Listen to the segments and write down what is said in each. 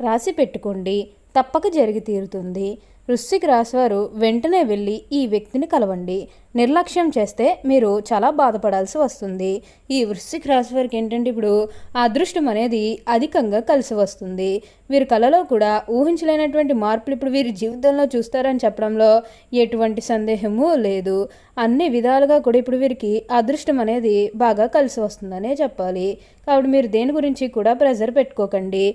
రాసి పెట్టుకోండి. తప్పక జరిగి తీరుతుంది. వృశ్చిక రాశివారు వెంటనే వెళ్ళి ఈ వ్యక్తిని కలవండి. నిర్లక్ష్యం చేస్తే మీరు చాలా బాధపడాల్సి వస్తుంది. ఈ వృశ్చిక రాశి వారికి ఏంటంటే ఇప్పుడు అదృష్టం అనేది అధికంగా కలిసి వస్తుంది. వీరి కళలో కూడా ఊహించలేనటువంటి మార్పులు ఇప్పుడు వీరి జీవితంలో చూస్తారని చెప్పడంలో ఎటువంటి సందేహము లేదు. అన్ని విధాలుగా కూడా ఇప్పుడు వీరికి అదృష్టం అనేది బాగా కలిసి వస్తుందనే చెప్పాలి. కాబట్టి మీరు దేని గురించి కూడా ప్రెజర్ పెట్టుకోకండి.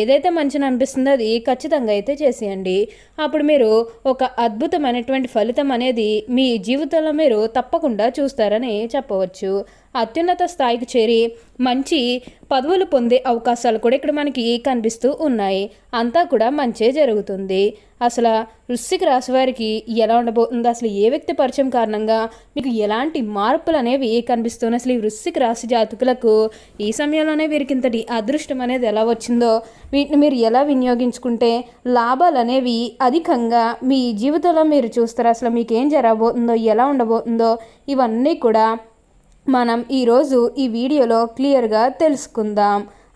ఏదైతే మంచిని అనిపిస్తుందో అది ఖచ్చితంగా అయితే చేసేయండి. అప్పుడు మీరు ఒక అద్భుతమైనటువంటి ఫలితం అనేది మీ జీవితంలో మీరు తప్పకుండా చూస్తారని చెప్పవచ్చు. అత్యున్నత స్థాయికి చేరి మంచి పదవులు పొందే అవకాశాలు కూడా ఇక్కడ మనకి కనిపిస్తూ ఉన్నాయి. అంతా కూడా మంచే జరుగుతుంది. అసలు వృశ్చిక రాశి వారికి ఎలా ఉండబోతుంది? అసలు ఏ వ్యక్తి పరిచయం కారణంగా మీకు ఎలాంటి మార్పులు అనేవి కనిపిస్తున్నాయి? అసలు ఈ వృశ్చిక రాశి జాతకులకు ఈ సమయంలోనే వీరికి ఇంతటి అదృష్టం అనేది ఎలా వచ్చిందో వీటిని మీరు ఎలా వినియోగించుకుంటే లాభాలు అనేవి అధికంగా మీ జీవితంలో మీరు చూస్తారు. అసలు మీకు ఏం జరగబోతుందో ఎలా ఉండబోతుందో ఇవన్నీ కూడా మనం ఈరోజు ఈ వీడియోలో క్లియర్గా తెలుసుకుందాం.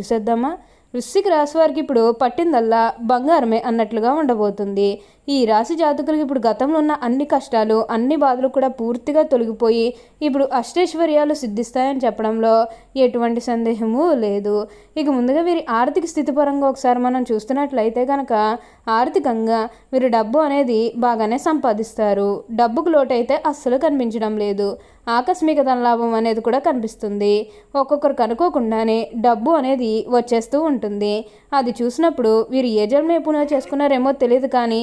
చూసేద్దామా? వృశ్చిక రాశి వారికి ఇప్పుడు పట్టిందల్లా బంగారమే అన్నట్లుగా ఉండబోతుంది. ఈ రాశి జాతకులకు ఇప్పుడు గతంలో ఉన్న అన్ని కష్టాలు అన్ని బాధలు కూడా పూర్తిగా తొలగిపోయి ఇప్పుడు అష్టైశ్వర్యాలు సిద్ధిస్తాయని చెప్పడంలో ఎటువంటి సందేహము లేదు. ఇక ముందుగా వీరి ఆర్థిక స్థితి పరంగా ఒకసారి మనం చూస్తున్నట్లయితే కనుక ఆర్థికంగా వీరు డబ్బు అనేది బాగానే సంపాదిస్తారు. డబ్బుకు లోటైతే అస్సలు కనిపించడం లేదు. ఆకస్మిక ధనలాభం అనేది కూడా కనిపిస్తుంది. ఒక్కొక్కరికి అనుకోకుండానే డబ్బు అనేది వచ్చేస్తూ ఉంటుంది. అది చూసినప్పుడు వీరు ఏ జన్మ ఎప్పుడో చేసుకున్నారేమో తెలియదు కానీ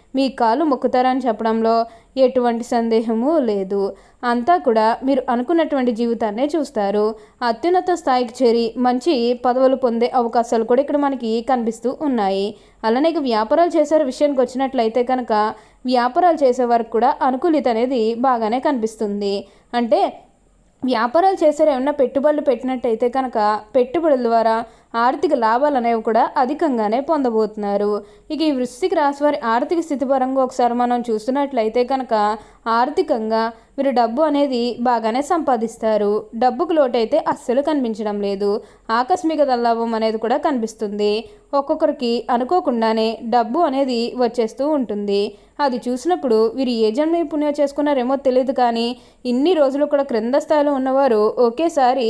మీ కాలు మొక్కుతారని చెప్పడంలో ఎటువంటి సందేహము లేదు. అంతా కూడా మీరు అనుకున్నటువంటి జీవితాన్నే చూస్తారు. అత్యున్నత స్థాయికి చేరి మంచి పదవులు పొందే అవకాశాలు కూడా ఇక్కడ మనకి కనిపిస్తూ ఉన్నాయి. అలానే ఇక వ్యాపారాలు చేసే విషయానికి వచ్చినట్లయితే కనుక వ్యాపారాలు చేసే వారికి కూడా అనుకూలిత అనేది బాగానే కనిపిస్తుంది. అంటే వ్యాపారాలు చేసారు ఏమన్నా పెట్టుబడులు పెట్టినట్టయితే కనుక పెట్టుబడుల ద్వారా ఆర్థిక లాభాలు అనేవి కూడా అధికంగానే పొందబోతున్నారు. ఇక ఈ వృశ్చిక రాశి వారి ఆర్థిక స్థితి పరంగా ఒకసారి మనం చూస్తున్నట్లయితే కనుక ఆర్థికంగా మీరు డబ్బు అనేది బాగానే సంపాదిస్తారు. డబ్బుకు లోటైతే అస్సలు కనిపించడం లేదు. ఆకస్మిక దల్లాభం అనేది కూడా కనిపిస్తుంది. ఒక్కొక్కరికి అనుకోకుండానే డబ్బు అనేది వచ్చేస్తూ ఉంటుంది. అది చూసినప్పుడు వీరు ఏ జన్మ పుణ్యం చేసుకున్నారేమో తెలియదు కానీ ఇన్ని రోజులు కూడా క్రింద స్థాయిలో ఉన్నవారు ఒకేసారి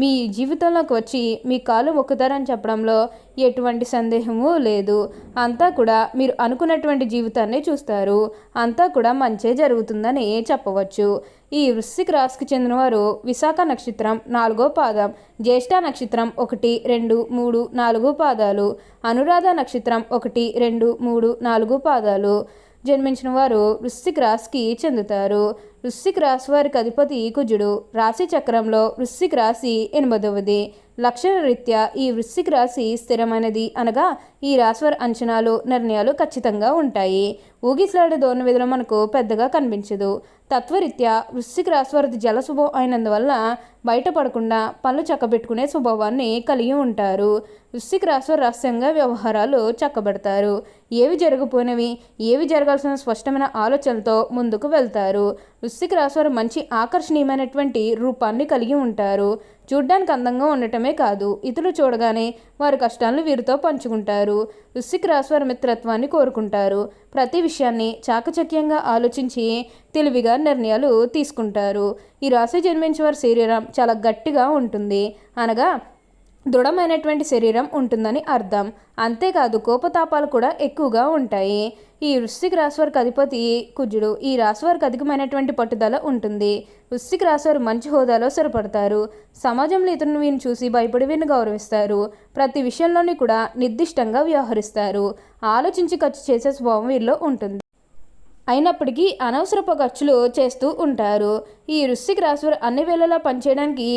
మీ జీవితంలోకి వచ్చి మీ కాలు మొక్కుతారని చెప్పడంలో ఎటువంటి సందేహము లేదు. అంతా కూడా మీరు అనుకున్నటువంటి జీవితాన్ని చూస్తారు. అంతా కూడా మంచే జరుగుతుందని చెప్పవచ్చు. ఈ వృశ్చిక రాశికి చెందినవారు విశాఖ నక్షత్రం నాలుగో పాదం జ్యేష్ఠ నక్షత్రం ఒకటి రెండు మూడు నాలుగు పాదాలు అనురాధ నక్షత్రం ఒకటి రెండు మూడు నాలుగు పాదాలు. జన్మించిన వారు వృశ్చిక రాశికి చెందుతారు. వృశ్చిక రాశి వారికి అధిపతి కుజుడు. రాశి చక్రంలో వృశ్చిక రాశి ఎనిమిదవది. లక్షణ రీత్యా ఈ వృశ్చిక రాశి స్థిరమైనది అనగా ఈ రాశివారి అంచనాలు నిర్ణయాలు ఖచ్చితంగా ఉంటాయి. ఊగిసలాడే ధోరణి విధులు మనకు పెద్దగా కనిపించదు. తత్వరీత్యా వృశ్చిక రాశివారిది జల స్వభావం అయినందువల్ల బయటపడకుండా పనులు చక్కబెట్టుకునే స్వభావాన్ని కలిగి ఉంటారు. వృశ్చిక రాశివారు రహస్యంగా వ్యవహారాలు చక్కబెడతారు. ఏవి జరగపోయినవి ఏవి జరగాల్సిన స్పష్టమైన ఆలోచనలతో ముందుకు వెళ్తారు. వృశ్చిక రాశివారు మంచి ఆకర్షణీయమైనటువంటి రూపాన్ని కలిగి ఉంటారు. చూడ్డానికి అందంగా ఉండటమే కాదు ఇతరులు చూడగానే వారి కష్టాలను వీరితో పంచుకుంటారు. వృశ్చిక రాశి వారి మిత్రత్వాన్ని కోరుకుంటారు. ప్రతి విషయాన్ని చాకచక్యంగా ఆలోచించి తెలివిగా నిర్ణయాలు తీసుకుంటారు. ఈ రాశి జన్మించే వారి శరీరం చాలా గట్టిగా ఉంటుంది. అనగా దృఢమైనటువంటి శరీరం ఉంటుందని అర్థం. అంతేకాదు కోపతాపాలు కూడా ఎక్కువగా ఉంటాయి. ఈ వృశ్చిక రాశివారికి అధిపతి కుజుడు. ఈ రాశివారికి అధికమైనటువంటి పట్టుదల ఉంటుంది. వృశ్చిక రాశివారు మంచి హోదాలో స్థిరపడతారు. సమాజంలో ఇతరుని వీరిని చూసి భయపడి వీరిని గౌరవిస్తారు. ప్రతి విషయంలోని కూడా నిర్దిష్టంగా వ్యవహరిస్తారు. ఆలోచించి ఖర్చు చేసే స్వభావం వీరిలో ఉంటుంది. అయినప్పటికీ అనవసరపు ఖర్చులు చేస్తూ ఉంటారు. ఈ వృశ్చిక రాశివారు అన్ని వేళలా పనిచేయడానికి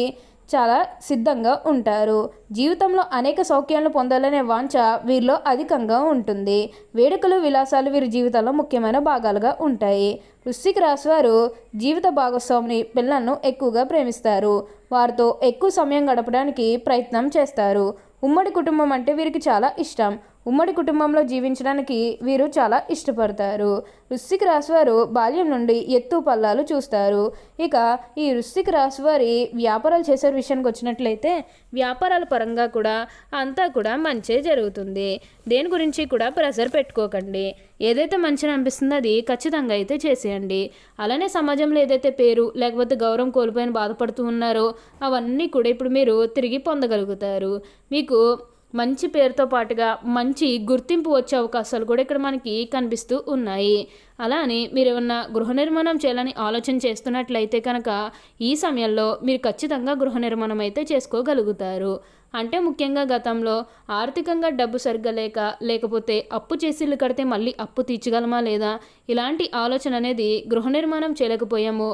చాలా సిద్ధంగా ఉంటారు. జీవితంలో అనేక సౌఖ్యాలను పొందాలనే వాంఛ వీరిలో అధికంగా ఉంటుంది. వేడుకలు విలాసాలు వీరి జీవితంలో ముఖ్యమైన భాగాలుగా ఉంటాయి. వృశ్చిక రాశి వారు జీవిత భాగస్వామిని పిల్లలను ఎక్కువగా ప్రేమిస్తారు. వారితో ఎక్కువ సమయం గడపడానికి ప్రయత్నం చేస్తారు. ఉమ్మడి కుటుంబం అంటే వీరికి చాలా ఇష్టం. ఉమ్మడి కుటుంబంలో జీవించడానికి వీరు చాలా ఇష్టపడతారు. వృశ్చిక రాశివారు బాల్యం నుండి ఎత్తు పల్లాలు చూస్తారు. ఇక ఈ వృశ్చిక రాశివారి వ్యాపారాలు చేసే విషయానికి వచ్చినట్లయితే వ్యాపారాల పరంగా కూడా అంతా కూడా మంచే జరుగుతుంది. దేని గురించి కూడా ప్రెషర్ పెట్టుకోకండి. ఏదైతే మంచిని అనిపిస్తుందో అది ఖచ్చితంగా అయితే చేసేయండి. అలానే సమాజంలో ఏదైతే పేరు లేకపోతే గౌరవం కోల్పోయిన బాధపడుతూ ఉన్నారో అవన్నీ కూడా ఇప్పుడు మీరు తిరిగి పొందగలుగుతారు. మీకు మంచి పేరుతో పాటుగా మంచి గుర్తింపు వచ్చే అవకాశాలు కూడా ఇక్కడ మనకి కనిపిస్తూ ఉన్నాయి. అలానే మీరు ఏమన్నా గృహ నిర్మాణం చేయాలని ఆలోచన చేస్తున్నట్లయితే కనుక ఈ సమయంలో మీరు ఖచ్చితంగా గృహ నిర్మాణం అయితే చేసుకోగలుగుతారు. అంటే ముఖ్యంగా గతంలో ఆర్థికంగా డబ్బు సరిగ్గా లేక లేకపోతే అప్పు చేసి ఇల్లు కడితే మళ్ళీ అప్పు తీర్చగలమా లేదా? ఇలాంటి ఆలోచన అనేది గృహ నిర్మాణం చేయలేకపోయాము.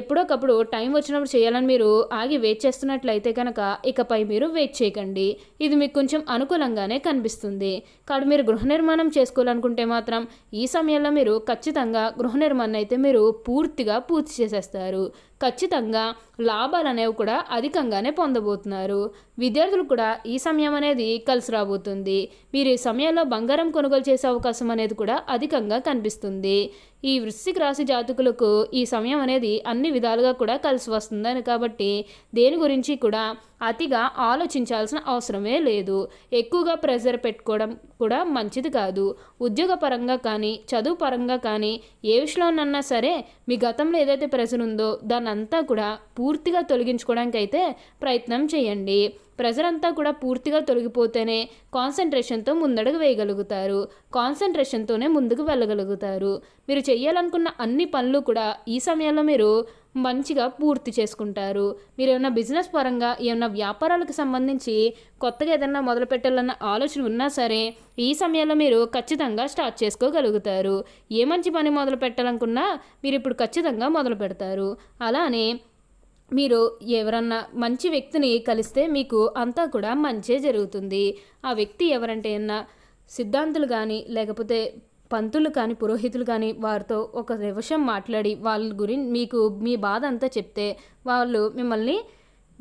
ఎప్పుడోకప్పుడు టైం వచ్చినప్పుడు చేయాలని మీరు ఆగి వెయిట్ చేస్తున్నట్లయితే కనుక ఇకపై మీరు వెయిట్ చేయకండి. ఇది మీకు కొంచెం అనుకూలంగానే కనిపిస్తుంది. కాబట్టి మీరు గృహ నిర్మాణం చేసుకోవాలనుకుంటే మాత్రం ఈ సమయంలో మీరు ఖచ్చితంగా గృహ నిర్మాణం అయితే మీరు పూర్తిగా పూర్తి చేసేస్తారు. ఖచ్చితంగా లాభాలు అనేవి కూడా అధికంగానే పొందబోతున్నారు. విద్యార్థులు కూడా ఈ సమయం అనేది కలిసి రాబోతుంది. మీరు ఈ సమయంలో బంగారం కొనుగోలు చేసే అవకాశం అనేది కూడా అధికంగా కనిపిస్తుంది. ఈ వృశ్చిక రాశి జాతకులకు ఈ సమయం అనేది అన్ని విధాలుగా కూడా కలిసి వస్తుందని కాబట్టి దేని గురించి కూడా అతిగా ఆలోచించాల్సిన అవసరమే లేదు. ఎక్కువగా ప్రెజర్ పెట్టుకోవడం కూడా మంచిది కాదు. ఉద్యోగ పరంగా కానీ చదువు పరంగా కానీ ఏ విషయంలోనన్నా సరే మీ గతంలో ఏదైతే ప్రెజర్ ఉందో దాన్నంతా కూడా పూర్తిగా తొలగించుకోవడానికి అయితే ప్రయత్నం చేయండి. ప్రెజర్ అంతా కూడా పూర్తిగా తొలగిపోతేనే కాన్సన్ట్రేషన్తో ముందడుగు వేయగలుగుతారు. కాన్సన్ట్రేషన్తోనే ముందుకు వెళ్ళగలుగుతారు. మీరు చేయాలనుకున్న అన్ని పనులు కూడా ఈ సమయంలో మీరు మంచిగా పూర్తి చేసుకుంటారు. మీరు ఏమైనా బిజినెస్ పరంగా ఏమైనా వ్యాపారాలకు సంబంధించి కొత్తగా ఏదైనా మొదలు పెట్టాలన్న ఆలోచన ఉన్నా సరే ఈ సమయంలో మీరు ఖచ్చితంగా స్టార్ట్ చేసుకోగలుగుతారు. ఏ మంచి పని మొదలు పెట్టాలనుకున్నా మీరు ఇప్పుడు ఖచ్చితంగా మొదలు పెడతారు అలానే మీరు ఎవరన్నా మంచి వ్యక్తిని కలిస్తే మీకు అంతా కూడా మంచే జరుగుతుంది. ఆ వ్యక్తి ఎవరంటే అన్నా సిద్ధాంతులు కానీ లేకపోతే పంతులు కానీ పురోహితులు కానీ వారితో ఒక నిమిషం మాట్లాడి వాళ్ళ గురించి మీకు మీ బాధ అంతా చెప్తే వాళ్ళు మిమ్మల్ని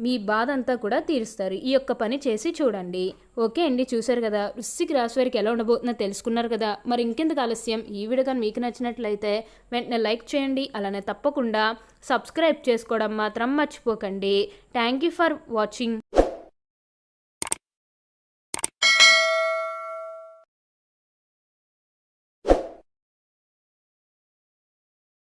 మీ బాధ అంతా కూడా తీరుస్తారు. ఈ యొక్క పని చేసి చూడండి. ఓకే అండి చూశారు కదా. వృశ్చిక రాశి వారికి ఎలా ఉండబోతుందో తెలుసుకున్నారు కదా. మరి ఇంకెందుకు ఆలస్యం? ఈ వీడియో కానీ మీకు నచ్చినట్లయితే వెంటనే లైక్ చేయండి. అలానే తప్పకుండా సబ్స్క్రైబ్ చేసుకోవడం మాత్రం మర్చిపోకండి. Thank you for watching.